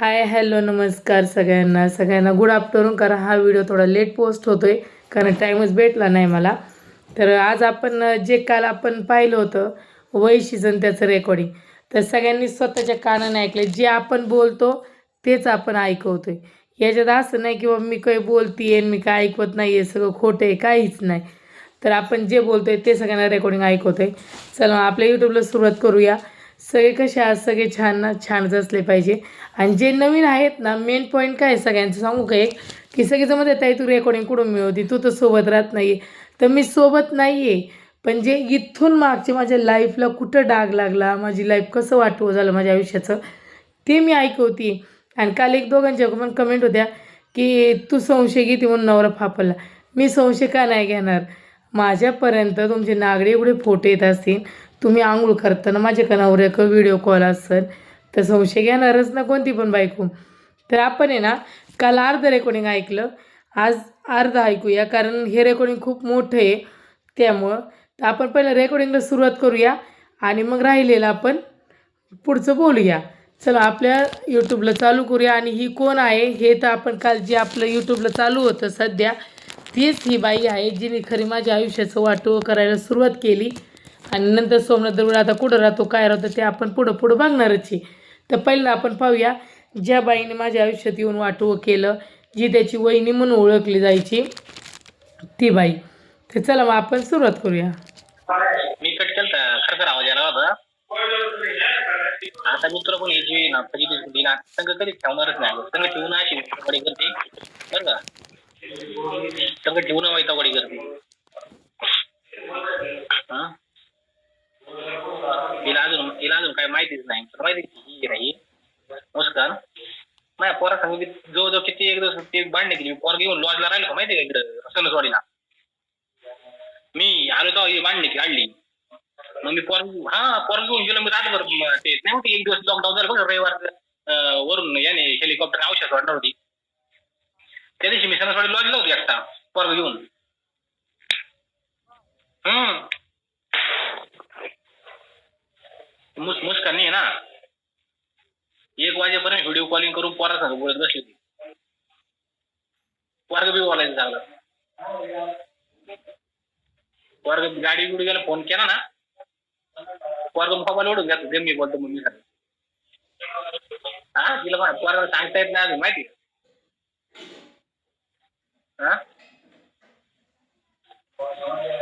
Hi hello नमस्कार सगळ्यांना. सगळ्यांना गुड आफ्टरनून कारण हा व्हिडिओ थोडा लेट पोस्ट होतो आहे कारण टाईमच भेटला नाही मला. तर आज आपण जे काल आपण पाहिलं होतं वैशीजन त्याचं रेकॉर्डिंग तर सगळ्यांनी स्वतःच्या कानाने ऐकले जे आपण बोलतो तेच आपण ऐकवतो आहे याच्यात असं नाही किंवा मी काही बोलतीये मी काय ऐकवत नाही आहे सगळं खोटं आहे काहीच नाही. तर आपण जे बोलतो आहे ते सगळ्यांना रेकॉर्डिंग ऐकवतो आहे चला मग आपल्या यूट्यूबला सुरुवात करूया. सगळे कसे आज सगळे छान ना छानच असले पाहिजे. आणि जे नवीन आहेत ना मेन पॉईंट काय आहे सगळ्यांचं? सांगू का एक? की सगळेजण म्हणतात ताई तू रेकॉर्डिंग कुठून मिळवती? तू तर सोबत राहत नाही तर मी सोबत नाही आहे पण जे इथून मागचे माझ्या लाईफला कुठं डाग लागला माझी लाईफ कसं वाटवं झालं माझ्या आयुष्याचं ते मी ऐकवती. आणि काल एक दोघांच्या पण कमेंट होत्या की तू संशय घेते म्हणून नवरा फापरला मी संशय का नाही घेणार? माझ्यापर्यंत तुमचे नागडे एवढे फोटो येत असतील तुम्ही आंघोळ करताना माझ्या कानावर एक व्हिडिओ कॉल असेल तर संशय घेणारच ना कोणती पण बायको. तर आपण आहे ना काल अर्ध रेकॉर्डिंग ऐकलं आज अर्ध ऐकूया कारण हे रेकॉर्डिंग खूप मोठं आहे. त्यामुळं तर आपण पहिलं रेकॉर्डिंगला सुरुवात करूया आणि मग राहिलेलं आपण पुढचं बोलूया. चला आपल्या यूट्यूबला चालू करूया आणि ही कोण आहे हे तर आपण काल जे आपलं यूट्यूबला चालू होतं सध्या तीच ही बाई आहे जिने खरी माझ्या आयुष्याचं वाटो करायला सुरुवात केली. आणि नंतर सोमनाथ दरवड आता कुठं राहतो काय राहतो ते आपण पुढं पुढं बघणारच आहे. तर पहिलं आपण पाहूया ज्या बाईने माझ्या आयुष्यात येऊन वाटवं केलं जी त्याची वहिनी म्हणून ओळखली जायची ती बाई. तर चला मग आपण सुरुवात करूया. मी कट केलता खरखर आवाज यायला होता. आता मित्र पण यायची ना कधी दिना संघ कधीच ठेवणारच नाही संघ ठेवून अशी वडी करते. बरं का? संघ ठेवून वाईटा वडी करते. हा? तिला अजून तिला अजून काही माहितीच नाही. माहिती ही नाही मुस्कान माझ्या पोरा सांग जवळजवळ किती एक दिवस ते बांधणे केली. पोर घेऊन लॉजला राहिलो का माहिती का इकडं? सणसवाडीला मी आलो तेव्हा ही मांडणी काढली. मग मी पोर हा पोर घेऊन गेलो. मी रातभर ते नाही होती एक दिवस लॉकडाऊन झालं बघा रविवार वरून याने हेलिकॉप्टर आवश्यक वाटणार होती. त्या दिवशी मी सणासवाडी लॉजला होती एकटा पोरग घेऊन. हम्म. मुस मुस्कान ना? एक वाजेपर्यंत व्हिडिओ कॉलिंग करून पोरा सांग बोलत बसली ती वर्ग बी बोलायचं चांगलं वर्ग गाडी गुडी गेला फोन केला ना? वर्ग मोबाईल ओढून घ्या दे मी बोलतो मम्मी हा तिला मा- पोराला सांगता येत नाही अजून माहिती हा?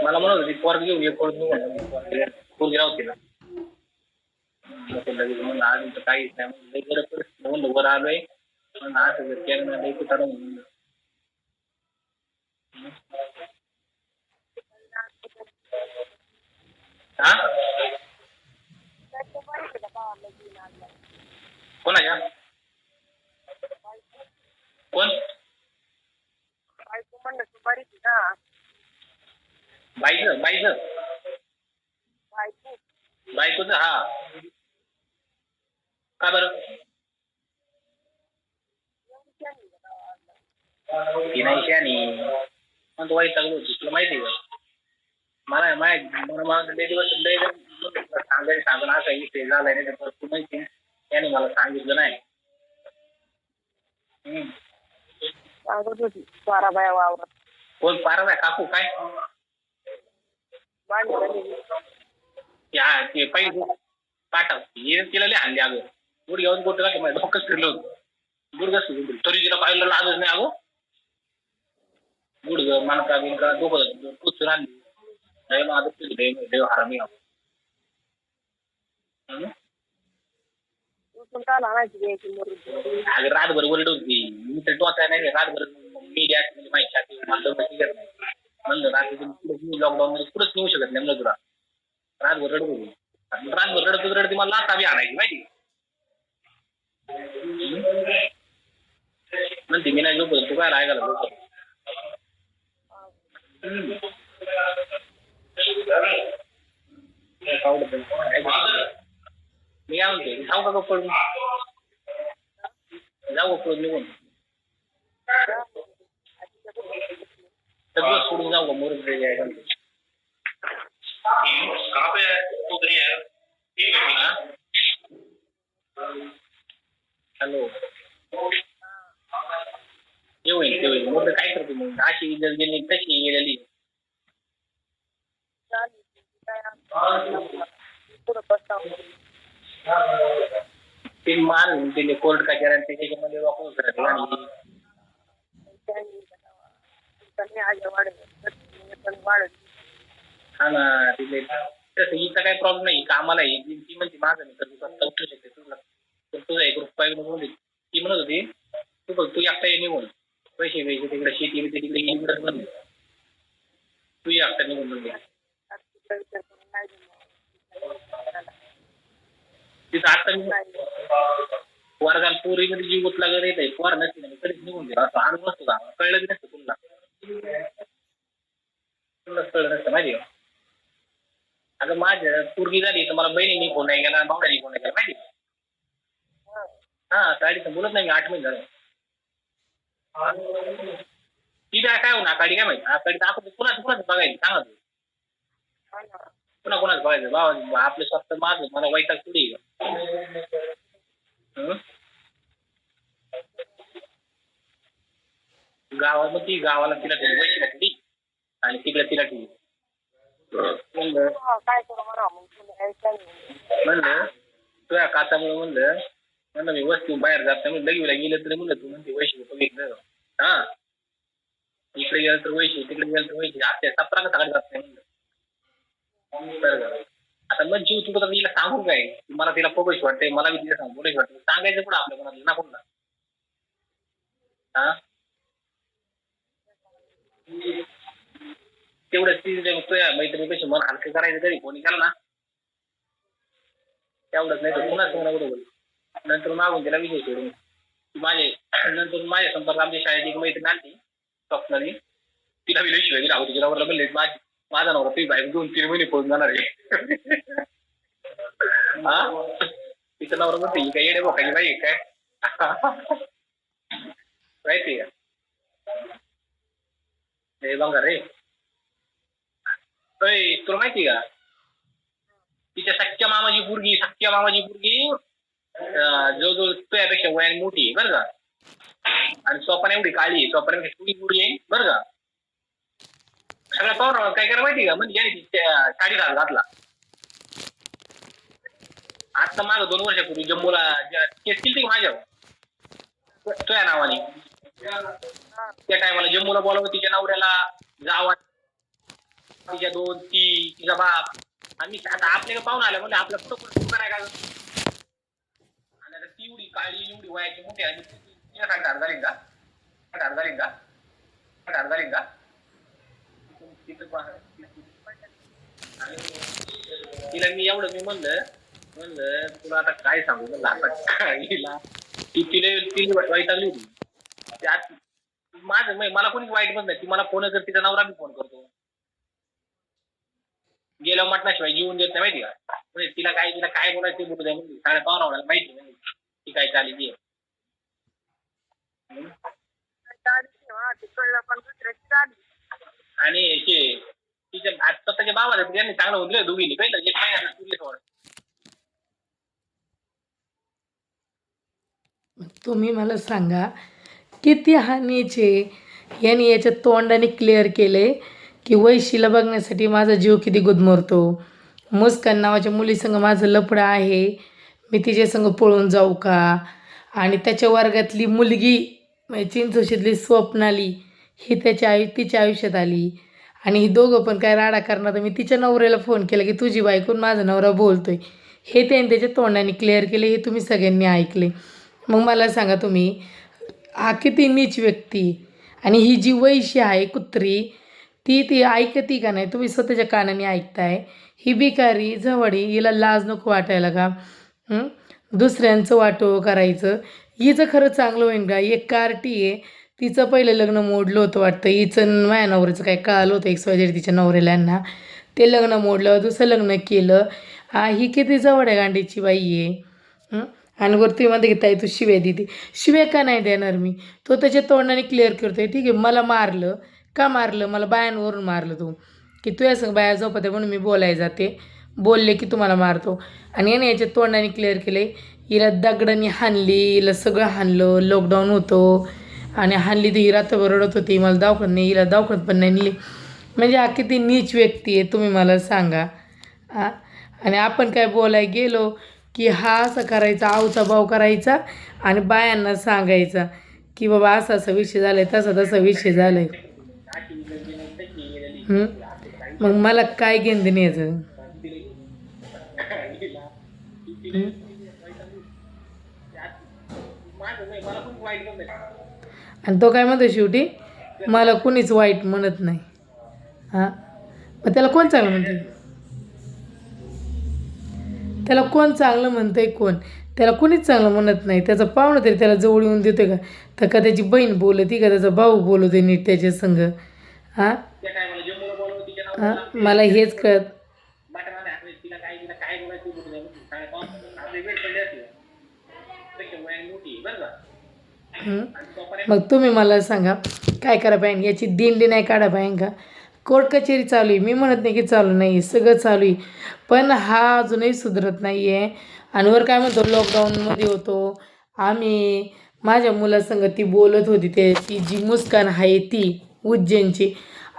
मला म्हणत होती पोरग घेऊन एक पोरग घेऊन पोरगी राहू तिला. मग ते लगेच म्हणलं अजून तर काहीच नाही म्हणलं लई गरज परिस्थिती म्हणलं वर आलोय म्हणलं असं जर केलं ना लई कुठानं म्हणलं हा कोणाच्या कोण बाईचं बाईचं बायकोचं हा का बरं? ती नाही शानी पण तो वाईट लागलो होती तुला माहिती आहे का? मला माहीत मला मला लय दिवस लय सांगायला सांगून असं इथे झालंय नाही तर तू माहिती त्याने मला सांगितलं नाही. सांगत होती वावरात. कोण? काकू काय? भांडी ते पहिले पाठव. हे तिला लय हल्ली अगं. गुड घेऊन बोट का माझ्या डोकंच फिरलं होतं. गुड कसं गुड तरी तिला पाहिलं लाजच नाही अगो. गुड ग मानका बिनका डोकं पुसून आणली लय माझं तुझं लय लय हरामी मरून अगं रातभर वरड होती. मी तर टोचाय नाही रातभर माहिती छाती मला तर माहिती नाही. म्हणलं रात्री लॉकडाऊन मध्ये पुढंच नेऊ शकत नाही म्हणलं तुला. रातभर रडत होती. रातभर रडत रडत मला लाथा बी आणायची माहिती म्हणते मी नाही झोपत तू काय ऐकायला झोपत हम्म. आवडत नाही. मी काय म्हणतो जाऊ का गप्पा पडून जाऊ का पळून निघून सगळं सोडून जाऊ का मोर कहाँ पे है उधर ही है ठीक है ठीक है हॅलो. ते होईल ते होईल मग काय करतो मग? अशी इज्जत गेली तशी गेलेली. ते मान दिले कोर्ट कचेऱ्या त्याच्यामध्ये वापरून करत आणि हा ना तिथे तसं हिचा काही प्रॉब्लेम नाही. कामाला येईल ती म्हणजे माझं नाही तर तुझा शकते तुला तर तुझा एक रुपया म्हणून ती म्हणत होती तू बघ तू एकटा ये निघून. पैसे घ्यायचे तिकडे शेती बिती तिकडे इकडे म्हणून तू एकटा निघून म्हणजे तिथं आता वर्गाला पोरी मध्ये जीव उतला गेला येत आहे पोर नसते ना कधीच निघून गेला असं अनुभव असतो का? कळलं नसतं तुला. तुला कळलं नसतं माहिती आता माझ्या पोरगी झाली तर मला बहिणीने फोन नाही केला भावड्याने फोन नाही केला माहिती का? साडीचं बोलत नाही आठ महिने झालं. ती काय काय होणार? आकाडी काय माहिती? आकाडी आपण कुणाचं कुणाचं बघायचं? सांगा तू. पुन्हा कोणाच बघायचं? बाबा आपलं स्वतः माझं मला वैताग थोडी गावामध्ये गावाला तिला ठेवली वैशीला ठेवली आणि तिकडे तिला ठेवली म्हणलं हा, काय करू? म्हणा मग तुम्ही काय सांगू? म्हणलं तुझ्या काचामुळे म्हणलं म्हणलं मी वस्तू बाहेर जात नाही. म्हणलं लगीला गेलं तरी म्हणलं तू म्हणते वैशी बघितलं हा. इकडे गेलं तर वैशी तिकडे गेलं तर वैशी. आता सतरा का सकाळी जात नाही म्हणलं. आता मग जीव तुला तर तिला सांगू काय? मला तिला पोगोशी वाटते मला बी तिला सांगू पोगोशी वाटते सांगायचं कुठं आपल्या कोणाला ना कोणाला हा? तेवढंच ती मैत्रिणी कशी मन हलकं करायचं तरी कोणी केलं ना? तेवढंच नाही तर पुन्हा तुम्हाला बरोबर नंतर मागून तिला विजय सोडून. माझे नंतर माझ्या संपर्क आमच्या शाळेत एक मैत्रीण आली स्वप्नाली तिला विलय शिवाय दिला होती तिला बोलले माझी माझा नवरा ती बाहेर दोन तीन महिने पळून जाणार आहे. हा? तिचा नवरा म्हणते ही काय येडे बोकाची बाई काय? माहिती का? हे बघा रे तुला माहिती का? तिच्या सख्या मामाची पुरगी सख्या मामाची पुरगी जवळजवळ तुझ्यापेक्षा वयाने मोठी आहे बरं का? आणि स्वप्न एवढी काळी आहे स्वप्न थोडी मुली आहे बरं का? सगळ्या पवार काय करा माहिती का? म्हणजे याने साडी घाल घातला. आता माझं दोन वर्षापूर्वी जम्मूला केस केली ती माझ्या तुझ्या नावाने. त्या टायमाला जम्मूला बोलावं तिच्या नवऱ्याला जावा. तिच्या दोन ती तिचा बाप. आम्ही आता आपल्याला पाहून आलं म्हणजे आपलं कुठं करायला का? एवढी काळी एवढी वयाची मोठी आणि तिला काय ठार झाली का? ठार झाली का? ठार झाली का? आणि तिला मी एवढं मी म्हणलं म्हणलं तुला आता काय सांगू? म्हणलं आता हिला ती तिला तिला वैतागली होती. त्यात माझं म्हणजे मला कोणी वाईट म्हणत नाही. ती मला फोन करते तिचा नवरा मी फोन करतो. गेल्या म्हटल्याशिवाय जीवन देत नाही माहिती का? म्हणजे तिला काय तिला काय बोलायचं बोलू द्या म्हणजे साडे पावरा माहिती नाही ती काय चालली ती आणि याचे तिच्या आता त्याच्या बाबा त्यांनी चांगलं होतं दोघींनी. पहिलं एक महिना तुझे सोड. तुम्ही मला सांगा किती हानीचे यांनी याच्या तोंडाने क्लिअर केले की वैशीला बघण्यासाठी माझा जीव किती गुदमरतो? मुस्कान नावाच्या मुलीसंग माझं लपडं आहे. मी तिच्यासंग पळून जाऊ का? आणि त्याच्या वर्गातली मुलगी म्हणजे चिंचोशीतली स्वप्नाली ही त्याच्या आयु तिच्या आयुष्यात आली. आणि ही दोघं पण काय राडा करणार तर मी तिच्या नवऱ्याला फोन केला की तुझी बायकून माझा नवरा बोलतोय. हे त्यांनी त्याच्या तोंडाने क्लिअर केले हे तुम्ही सगळ्यांनी ऐकले. मग मला सांगा तुम्ही हा किती नीच व्यक्ती आणि ही जी वैशी आहे कुत्री ती ती ऐकती का नाही? तुम्ही स्वतःच्या कानाने ऐकताय. ही बिकारी जवळी हिला लाज नको वाटायला का? दुसऱ्यांचं वाटो करायचं. हिचं खरं चांगलं होईन का? एक कार्टी आहे. तिचं पहिलं लग्न मोडलं होतं वाटतं. हिचं माया नवऱ्याचं काय कळालं होतं एक स्वाजरी तिच्या नवऱ्याला ते लग्न मोडलं दुसरं लग्न केलं. हा ही किती जवळ आहे गांडीची बाई आहे आणि आणि वरती म्हणते की ताई तू शिव्या दिली शिव्या का नाही देणार मी? तो त्याच्या तोंडाने क्लिअर करतोय. ठीक आहे मला मारलं. का मारलं? मला बायांवरून मारलं तू. की तू असं बाया झोपते म्हणून मी बोलाय जाते. बोलले की तुम्हाला मारतो. आणि याने याच्या तोंडाने क्लिअर केले हिला दगडाने हाणली हिला सगळं हाणलं लॉकडाऊन होतं. आणि हाणली ती हिरा तर रडत होती मला दावखत नाही हिला दावखत पण नाही नेली. म्हणजे हा किती नीच व्यक्ती आहे तुम्ही मला सांगा. आणि आपण काय बोलाय गेलो की हा असं करायचा आवचा भाव करायचा आणि बायांना सांगायचा की बाबा असा असा विषय झालाय तसा तसा विषय झाला आहे मग मला काय घेणं याचं? आणि तो काय म्हणतो शेवटी? मला कुणीच वाईट म्हणत नाही. हां? मग त्याला कोण चांगलं म्हणते त्याला कोण चांगलं म्हणतंय? कोण? त्याला कोणीच चांगलं म्हणत नाही. त्याचा पाहुणा तरी त्याला जवळ येऊन देतोय का? तर का त्याची बहीण बोलती का? त्याचा भाऊ बोलतोय नीट त्याच्या संग. हां? हां? मला हेच कळत बटनाने हाकले तिला काय तिला काय बोलायचं ते बोलू नये. काय पावसाळ्यात आपली वेळ पडली असते त्याच्या वयाने मोठी आहे, बरं का हं? आणि तोपर्यंत मग तुम्ही मला सांगा काय करा पाहिजे? याची दिंडी नाही काढा पाहिजे का? कोर्ट कचेरी चालू आहे. मी म्हणत नाही की चालू नाही सगळं चालू आहे. पण हा अजूनही सुधरत नाही आहे आणि वर काय म्हणतो लॉकडाऊनमध्ये होतो. आम्ही माझ्या मुलासंग ती बोलत होती ते ती जी मुस्कान आहे ती उज्जैनची.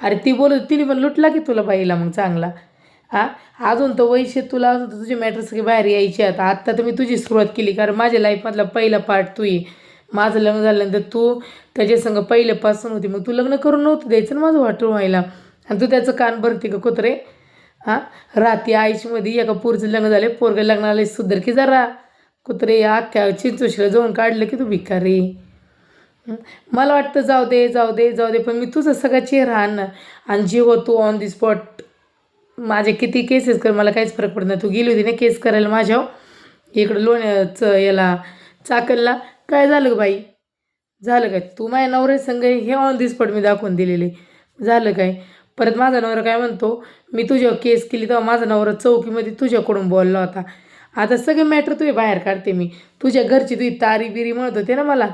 अरे ती बोलत तिने पण लुटला की तुला बाईला मग चांगला. हा? अजून तर वैशे तुला अजून तर तुझी मॅटर सगळी बाहेर यायची आता. आत्ता तर मी तुझी सुरुवात केली कारण माझ्या लाईफमधला पहिला पार्ट तू आहे माझं लग्न झाल्यानंतर तू त्याच्यासंग पहिल्यापासून होती. मग तू लग्न करून नव्हतं द्यायचं ना माझं वाटून व्हायला. आणि तू त्याचं कान भरते का कुत्रे? हां? राती आईशमध्ये एका पोरचं लग्न झाले पोरगं लग्नाला सुधर की जरा. कुत्रे अख्ख्या चिंचोशीला जाऊन काढलं की तू भिकारी. मला वाटतं जाऊ दे जाऊ दे जाऊ दे. पण मी तुझा सगळा चेहरा आण आणि जेव्हा तू ऑन दी स्पॉट माझे किती केसेस कर मला काहीच फरक पडत नाही. तू गेली होती ना केस करायला माझ्यावर? इकडं लोण्याचं याला चाकलला. काय झालं ग बाई? झालं काय? तू माझ्या नवऱ्या संग हे ऑन दी स्पॉट मी दाखवून दिलेले. झालं काय? परत माझा नवरा काय म्हणतो? मी तुझ्यावर केस केली तेव्हा माझा नवरा चौकीमध्ये तुझ्याकडून बोलला होता. आता सगळे मॅटर तुझे बाहेर काढते मी. तुझ्या घरची तुझी तारी बिरी म्हणत होते ना मला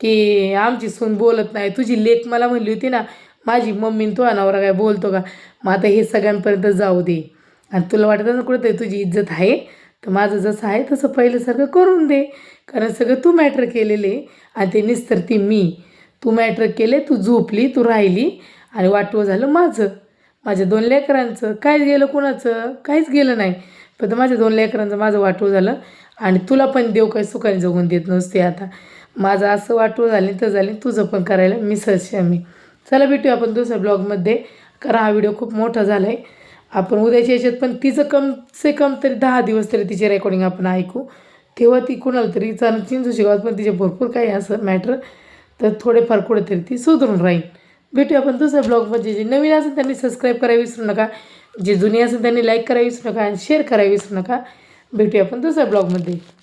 की आमची सून बोलत नाही. तुझी लेख मला म्हणली होती ना माझी मम्मी आणि तुझा नवरा काय बोलतो का? मग आता हे सगळ्यांपर्यंत जाऊ दे. आणि तुला वाटतं ना कुठं तुझी इज्जत आहे तर माझं जसं आहे तसं पहिल्यासारखं करून दे. कारण सगळं तू मॅटर केलेले आणि ते निस्तर ती मी. तू मॅटर केले तू झोपली तू राहिली आणि वाटवं झालं माझं. माझ्या दोन लेकरांचं काहीच गेलं कुणाचं काहीच गेलं नाही. पण माझ्या दोन लेकरांचं माझं वाटवं झालं आणि तुला पण देव काही सुखाने जगून देत नसते आता. माझं असं वाटवं झालं तर झालं तुझं पण करायला मी आम्ही मी चला भेटूया आपण दुसऱ्या ब्लॉगमध्ये कारण हा व्हिडिओ खूप मोठा झाला आहे आपण उद्याच्या याच्यात पण तिचं कम से कम तरी दहा दिवस तरी तिचे रेकॉर्डिंग आपण ऐकू. तेव्हा ती कुणाला तरी चालू चिंचू गावात पण तिचे भरपूर काही असं मॅटर तर थोडेफार कुठेतरी ती सुधरून राहील. भेटूया आपण दुसऱ्या ब्लॉगमध्ये जे नवीन असेल त्यांनी सबस्क्राईब करायला विसरू नका. जे जुनी असेल त्यांनी लाईक करायला विसरू नका आणि शेअर करायला विसरू नका. भेटूया आपण दुसऱ्या ब्लॉगमध्ये